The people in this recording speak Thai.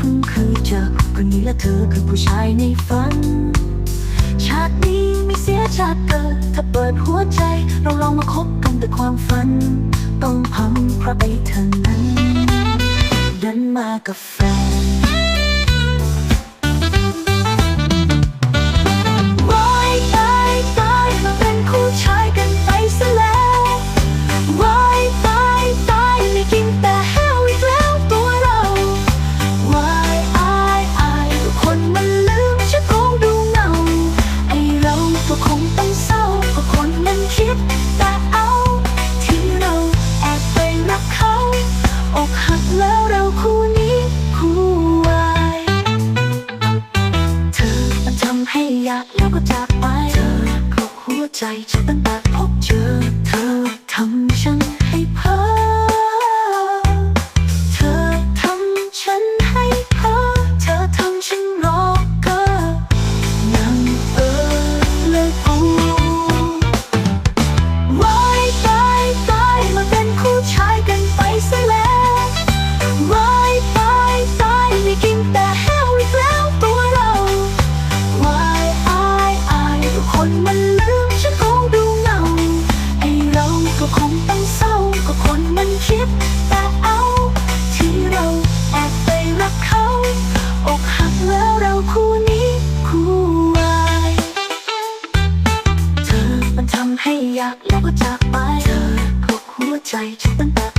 คนนี้และเธอคือผู้ชายในฝัน ชาตินี้ไม่เสียชาติเกิดถ้าเปิดหัวใจ เราลองมาคบกันแต่ความฝัน ต้องพังเพราะไอ้เธอนั้นเดินมากับแฟน ใจฉันตั้งแต่พบเจอเธอทำฉันให้เพ้อ แต่เอา ที่เราแอบไปรักเขา อกหักแล้วเราคู่นี้คู่วายเธอมันทำให้อยากแล้วก็จากไป เธอพกหัวใจฉันตั้งแต่